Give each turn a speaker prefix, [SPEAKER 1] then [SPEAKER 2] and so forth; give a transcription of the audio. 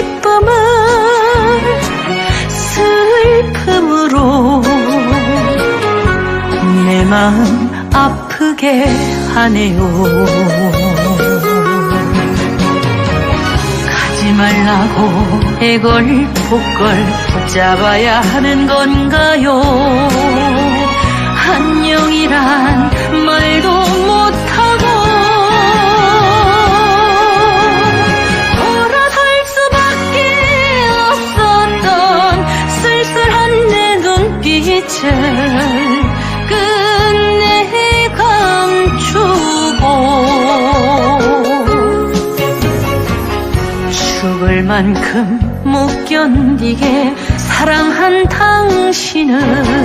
[SPEAKER 1] 기쁨을 슬픔으로 내 마음 아프게 하네요. 가지 말라고 애걸 복걸 붙잡아야 하는 건가요? 끝내 감추고 죽을 만큼 못 견디게 사랑한 당신을